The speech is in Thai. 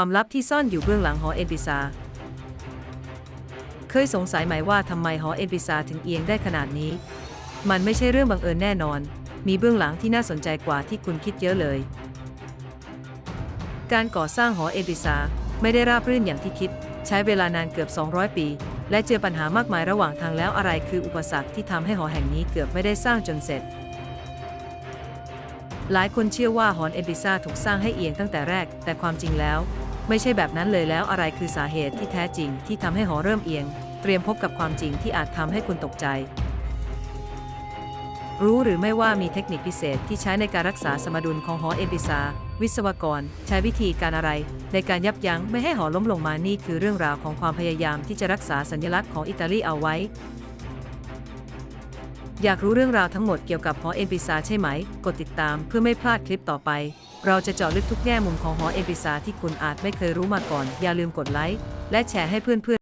ความลับที่ซ่อนอยู่เบื้องหลังหอเอปิซา เคยสงสัยไหมว่าทำไมหอเอปิซาถึงเอียงได้ขนาดนี้ มันไม่ใช่เรื่องบังเอิญแน่นอน มีเบื้องหลังที่น่าสนใจกว่าที่คุณคิดเยอะเลย การก่อสร้างหอเอปิซาไม่ได้ราบรื่นอย่างที่คิด ใช้เวลานานเกือบ 200 ปี และเจอปัญหามากมายระหว่างทางแล้วอะไรคืออุปสรรคที่ทำให้หอแห่งนี้เกือบไม่ได้สร้างจนเสร็จหลายคนเชื่อว่าหอเอปิซาถูกสร้างให้เอียงตั้งแต่แรก แต่ความจริงแล้ว ไม่ใช่แบบนั้นเลยแล้วอะไรคือสาเหตุที่แท้จริงที่ทำให้หอเริ่มเอียง เตรียมพบกับความจริงที่อาจทำให้คุณตกใจ รู้หรือไม่ว่ามีเทคนิคพิเศษที่ใช้ในการรักษาสมดุลของหอเอปิซา วิศวกร ใช้วิธีการอะไร ในการยับยั้งไม่ให้หอล้มลงมานี่คือเรื่องราวของความพยายามที่จะรักษาสัญลักษณ์ของอิตาลีเอาไว้ อยากรู้เรื่องราวทั้งหมดเกี่ยวกับหอเอ็นปิซาใช่ไหม กดติดตามเพื่อไม่พลาดคลิปต่อไป เราจะเจาะลึกทุกแง่มุมของหอเอ็นปิซาที่คุณอาจไม่เคยรู้มาก่อน อย่าลืมกดไลค์และแชร์ให้เพื่อนๆ